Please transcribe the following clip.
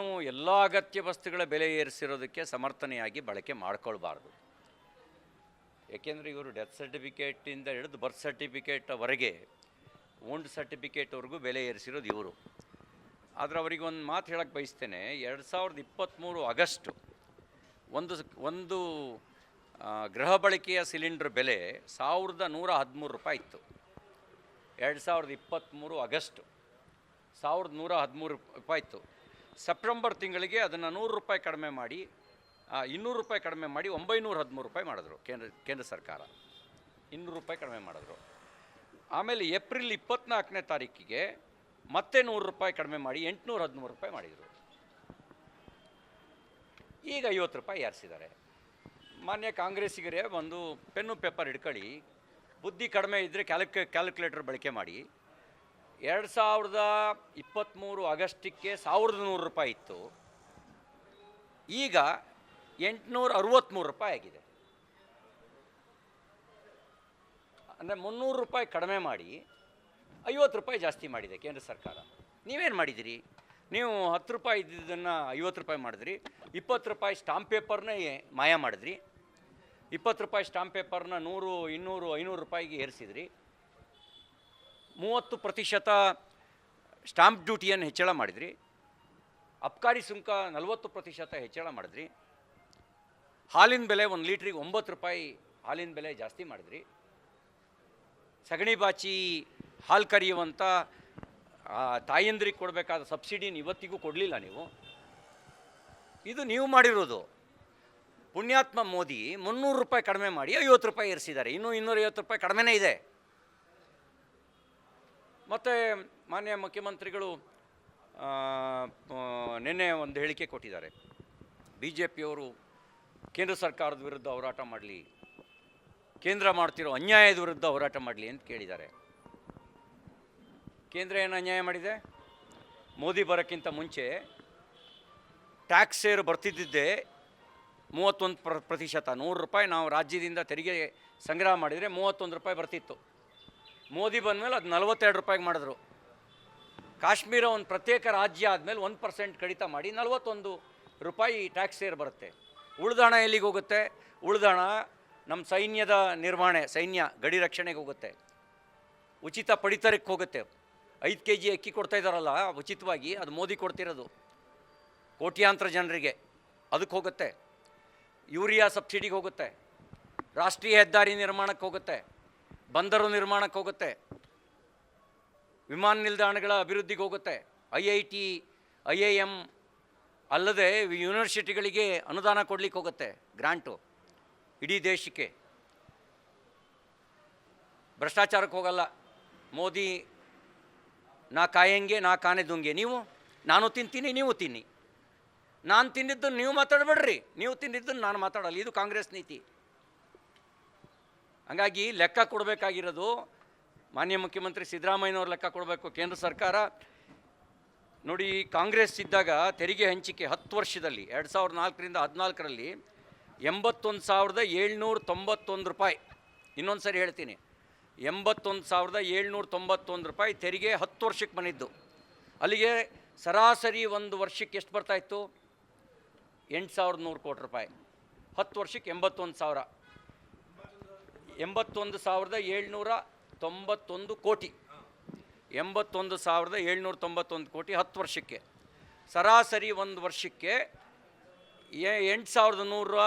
ನಾವು ಎಲ್ಲ ಅಗತ್ಯ ವಸ್ತುಗಳ ಬೆಲೆ ಏರಿಸಿರೋದಕ್ಕೆ ಸಮರ್ಥನೆಯಾಗಿ ಬಳಕೆ ಮಾಡ್ಕೊಳ್ಬಾರ್ದು. ಏಕೆಂದರೆ ಇವರು ಡೆತ್ ಸರ್ಟಿಫಿಕೇಟಿಂದ ಹಿಡಿದು ಬರ್ತ್ ಸರ್ಟಿಫಿಕೇಟ್ವರೆಗೆ ಓಂಡ್ ಸರ್ಟಿಫಿಕೇಟ್ವರೆಗೂ ಬೆಲೆ ಏರಿಸಿರೋದು ಇವರು. ಆದರೆ ಅವರಿಗೆ ಒಂದು ಮಾತು ಹೇಳಕ್ಕೆ ಬಯಸ್ತೇನೆ, ಎರಡು ಸಾವಿರದ ಇಪ್ಪತ್ತ್ಮೂರು ಆಗಸ್ಟು ಒಂದು ಒಂದು ಗೃಹ ಬಳಕೆಯ ಸಿಲಿಂಡ್ರ್ ಬೆಲೆ ಸಾವಿರದ ನೂರ ಹದಿಮೂರು ರೂಪಾಯಿ ಇತ್ತು. ಎರಡು ಸಾವಿರದ ಇಪ್ಪತ್ತ್ಮೂರು ಆಗಸ್ಟು ಸಾವಿರದ ನೂರ ಹದಿಮೂರು ರೂಪಾಯಿ ಇತ್ತು. ಸೆಪ್ಟೆಂಬರ್ ತಿಂಗಳಿಗೆ ಅದನ್ನು ನೂರು ರೂಪಾಯಿ ಕಡಿಮೆ ಮಾಡಿ ಇನ್ನೂರು ರೂಪಾಯಿ ಕಡಿಮೆ ಮಾಡಿ ಒಂಬೈನೂರ ಹದಿಮೂರು ರೂಪಾಯಿ ಮಾಡಿದ್ರು ಕೇಂದ್ರ ಕೇಂದ್ರ ಸರ್ಕಾರ. ಇನ್ನೂರು ರೂಪಾಯಿ ಕಡಿಮೆ ಮಾಡಿದ್ರು. ಆಮೇಲೆ ಏಪ್ರಿಲ್ ಇಪ್ಪತ್ನಾಲ್ಕನೇ ತಾರೀಕಿಗೆ ಮತ್ತೆ ನೂರು ರೂಪಾಯಿ ಕಡಿಮೆ ಮಾಡಿ ಎಂಟುನೂರ ಹದಿಮೂರು ರೂಪಾಯಿ ಮಾಡಿದರು. ಈಗ ಐವತ್ತು ರೂಪಾಯಿ ಏರಿಸಿದ್ದಾರೆ. ಮಾನ್ಯ ಕಾಂಗ್ರೆಸ್ಸಿಗರೇ ಒಂದು ಪೆನ್ನು ಪೇಪರ್ ಹಿಡ್ಕೊಳ್ಳಿ ಬುದ್ಧಿ ಕಡಿಮೆ ಇದ್ದರೆ ಕ್ಯಾಲ್ಕ್, ಕ್ಯಾಲ್ಕುಲೇಟರ್ ಬಳಕೆ ಮಾಡಿ ಎರಡು ಸಾವಿರದ ಇಪ್ಪತ್ತ್ಮೂರು ಆಗಸ್ಟಿಗೆ ಸಾವಿರದ ನೂರು ರೂಪಾಯಿ ಇತ್ತು. ಈಗ ಎಂಟುನೂರ ಅರವತ್ತ್ಮೂರು ರೂಪಾಯಿ ಆಗಿದೆ. ಅಂದರೆ ಮುನ್ನೂರು ರೂಪಾಯಿ ಕಡಿಮೆ ಮಾಡಿ ಐವತ್ತು ರೂಪಾಯಿ ಜಾಸ್ತಿ ಮಾಡಿದೆ ಕೇಂದ್ರ ಸರ್ಕಾರ. ನೀವೇನು ಮಾಡಿದಿರಿ? ನೀವು ಹತ್ತು ರೂಪಾಯಿ ಇದ್ದಿದ್ದನ್ನು ಐವತ್ತು ರೂಪಾಯಿ ಮಾಡಿದ್ರಿ, ಇಪ್ಪತ್ತು ರೂಪಾಯಿ ಸ್ಟಾಂಪ್ ಪೇಪರ್ನ ಮಾಯ ಮಾಡಿದ್ರಿ, ಇಪ್ಪತ್ತು ರೂಪಾಯಿ ಸ್ಟಾಂಪ್ ಪೇಪರ್ನ ನೂರು, ಇನ್ನೂರು, ಐನೂರು ರೂಪಾಯಿಗೆ ಏರಿಸಿದ್ರಿ ಮೂವತ್ತು ಪ್ರತಿಶತ ಸ್ಟಾಂಪ್ ಡ್ಯೂಟಿಯನ್ನು ಹೆಚ್ಚಳ ಮಾಡಿದ್ರಿ. ಅಬ್ಕಾರಿ ಸುಂಕ ನಲವತ್ತು ಪ್ರತಿಶತ ಹೆಚ್ಚಳ ಮಾಡಿದ್ರಿ. ಹಾಲಿನ ಬೆಲೆ ಒಂದು ಲೀಟ್ರಿಗೆ ಒಂಬತ್ತು ರೂಪಾಯಿ ಹಾಲಿನ ಬೆಲೆ ಜಾಸ್ತಿ ಮಾಡಿದ್ರಿ. ಸಗಣಿ ಬಾಚಿ ಹಾಲು ಕರೆಯುವಂಥ ತಾಯಂದ್ರಿಗೆ ಕೊಡಬೇಕಾದ ಸಬ್ಸಿಡಿನ ಇವತ್ತಿಗೂ ಕೊಡಲಿಲ್ಲ ನೀವು. ಇದು ನೀವು ಮಾಡಿರೋದು. ಪುಣ್ಯಾತ್ಮ ಮೋದಿ ಮುನ್ನೂರು ರೂಪಾಯಿ ಕಡಿಮೆ ಮಾಡಿ ಐವತ್ತು ರೂಪಾಯಿ ಏರಿಸಿದ್ದಾರೆ. ಇನ್ನೂ ಇನ್ನೂರೈವತ್ತು ರೂಪಾಯಿ ಕಡಿಮೆನೇ ಇದೆ. ಮತ್ತು ಮಾನ್ಯ ಮುಖ್ಯಮಂತ್ರಿಗಳು ನಿನ್ನೆ ಒಂದು ಹೇಳಿಕೆ ಕೊಟ್ಟಿದ್ದಾರೆ. ಬಿ ಜೆ ಪಿಯವರು ಕೇಂದ್ರ ಸರ್ಕಾರದ ವಿರುದ್ಧ ಹೋರಾಟ ಮಾಡಲಿ, ಕೇಂದ್ರ ಮಾಡ್ತಿರೋ ಅನ್ಯಾಯದ ವಿರುದ್ಧ ಹೋರಾಟ ಮಾಡಲಿ ಅಂತ ಕೇಳಿದ್ದಾರೆ. ಕೇಂದ್ರ ಏನು ಅನ್ಯಾಯ ಮಾಡಿದೆ? ಮೋದಿ ಬರೋಕ್ಕಿಂತ ಮುಂಚೆ ಟ್ಯಾಕ್ಸ್ ಸೇರು ಬರ್ತಿದ್ದಿದ್ದೇ ಮೂವತ್ತೊಂದು ಪ್ರ, ಪ್ರತಿಶತ, ನೂರು ರೂಪಾಯಿ ನಾವು ರಾಜ್ಯದಿಂದ ತೆರಿಗೆ ಸಂಗ್ರಹ ಮಾಡಿದರೆ ಮೂವತ್ತೊಂದು ರೂಪಾಯಿ ಬರ್ತಿತ್ತು. ಮೋದಿ ಬಂದಮೇಲೆ ಅದು ನಲವತ್ತೆರಡು ರೂಪಾಯಿಗೆ ಮಾಡಿದ್ರು. ಕಾಶ್ಮೀರ ಒಂದು ಪ್ರತ್ಯೇಕ ರಾಜ್ಯ ಆದಮೇಲೆ ಒಂದು ಪರ್ಸೆಂಟ್ ಕಡಿತ ಮಾಡಿ ನಲವತ್ತೊಂದು ರೂಪಾಯಿ ಟ್ಯಾಕ್ಸ್ ಸೇರ್ ಬರುತ್ತೆ. ಹಣ ಎಲ್ಲಿಗೆ ಹೋಗುತ್ತೆ? ಉಳಿದ ಹಣ ನಮ್ಮ ಸೈನ್ಯದ ನಿರ್ವಹಣೆ, ಸೈನ್ಯ ಗಡಿ ರಕ್ಷಣೆಗೆ ಹೋಗುತ್ತೆ. ಉಚಿತ ಪಡಿತರಕ್ಕೆ ಹೋಗುತ್ತೆ. ಐದು ಕೆ ಜಿ ಅಕ್ಕಿ ಕೊಡ್ತಾ ಇದ್ದಾರಲ್ಲ, ಉಚಿತವಾಗಿ ಅದು ಮೋದಿ ಕೊಡ್ತಿರೋದು. ಕೋಟ್ಯಾಂತರ ಜನರಿಗೆ ಅದಕ್ಕೆ ಹೋಗುತ್ತೆ. ಯೂರಿಯಾ ಸಬ್ಸಿಡಿಗೆ ಹೋಗುತ್ತೆ. ರಾಷ್ಟ್ರೀಯ ಹೆದ್ದಾರಿ ನಿರ್ಮಾಣಕ್ಕೆ ಹೋಗುತ್ತೆ. ಬಂದರು ನಿರ್ಮಾಣಕ್ಕೆ ಹೋಗುತ್ತೆ. ವಿಮಾನ ನಿಲ್ದಾಣಗಳ ಅಭಿವೃದ್ಧಿಗೆ ಹೋಗುತ್ತೆ. I I T, I I M ಅಲ್ಲದೆ ಯೂನಿವರ್ಸಿಟಿಗಳಿಗೆ ಅನುದಾನ ಕೊಡಲಿಕ್ಕೆ ಹೋಗುತ್ತೆ ಗ್ರಾಂಟು ಇಡೀ ದೇಶಕ್ಕೆ. ಭ್ರಷ್ಟಾಚಾರಕ್ಕೆ ಹೋಗಲ್ಲ. ಮೋದಿ, ನಾ ಕಾಯಂಗೆ, ನಾ ಕಾನೆ ದುಂಗೆ ನೀವು? ನಾನು ತಿಂತೀನಿ, ನೀವು ತಿನ್ನಿ. ನಾನು ತಿಂದಿದ್ದನ್ನು ನೀವು ಮಾತಾಡಬೇಡ್ರಿ. ನೀವು ತಿಂದಿದ್ದನ್ನು ನಾನು ಮಾತಾಡಲ್ಲ. ಇದು ಕಾಂಗ್ರೆಸ್ ನೀತಿ. ಹಂಗಾಗಿ ಲೆಕ್ಕ ಕೊಡಬೇಕಾಗಿರೋದು ಮಾನ್ಯ ಮುಖ್ಯಮಂತ್ರಿ ಸಿದ್ದರಾಮಯ್ಯನವ್ರು ಲೆಕ್ಕ ಕೊಡಬೇಕು. ಕೇಂದ್ರ ಸರ್ಕಾರ ನೋಡಿ, ಕಾಂಗ್ರೆಸ್ ಇದ್ದಾಗ ತೆರಿಗೆ ಹಂಚಿಕೆ ಹತ್ತು ವರ್ಷದಲ್ಲಿ, ಎರಡು ಸಾವಿರದ ನಾಲ್ಕರಿಂದ ಹದಿನಾಲ್ಕರಲ್ಲಿ ಎಂಬತ್ತೊಂದು ಸಾವಿರದ ಏಳ್ನೂರ ತೊಂಬತ್ತೊಂದು ರೂಪಾಯಿ. ಇನ್ನೊಂದು ಸರಿ ಹೇಳ್ತೀನಿ. ಎಂಬತ್ತೊಂದು ಸಾವಿರದ ಏಳ್ನೂರ ತೊಂಬತ್ತೊಂದು ರೂಪಾಯಿ ತೆರಿಗೆ ಹತ್ತು ವರ್ಷಕ್ಕೆ ಬಂದಿದ್ದು. ಅಲ್ಲಿಗೆ ಸರಾಸರಿ ಒಂದು ವರ್ಷಕ್ಕೆ ಎಷ್ಟು ಬರ್ತಾಯಿತ್ತು ಎಂಟು ಸಾವಿರದ ನೂರು ಕೋಟಿ ರೂಪಾಯಿ. ಹತ್ತು ವರ್ಷಕ್ಕೆ ಎಂಬತ್ತೊಂದು ಸಾವಿರ. ಎಂಬತ್ತೊಂದು ಸಾವಿರದ ಏಳ್ನೂರ ತೊಂಬತ್ತೊಂದು ಕೋಟಿ. ಎಂಬತ್ತೊಂದು ಸಾವಿರದ ಏಳ್ನೂರ ತೊಂಬತ್ತೊಂದು ಕೋಟಿ ಹತ್ತು ವರ್ಷಕ್ಕೆ. ಸರಾಸರಿ ಒಂದು ವರ್ಷಕ್ಕೆ ಎಂಟು ಸಾವಿರದ ನೂರ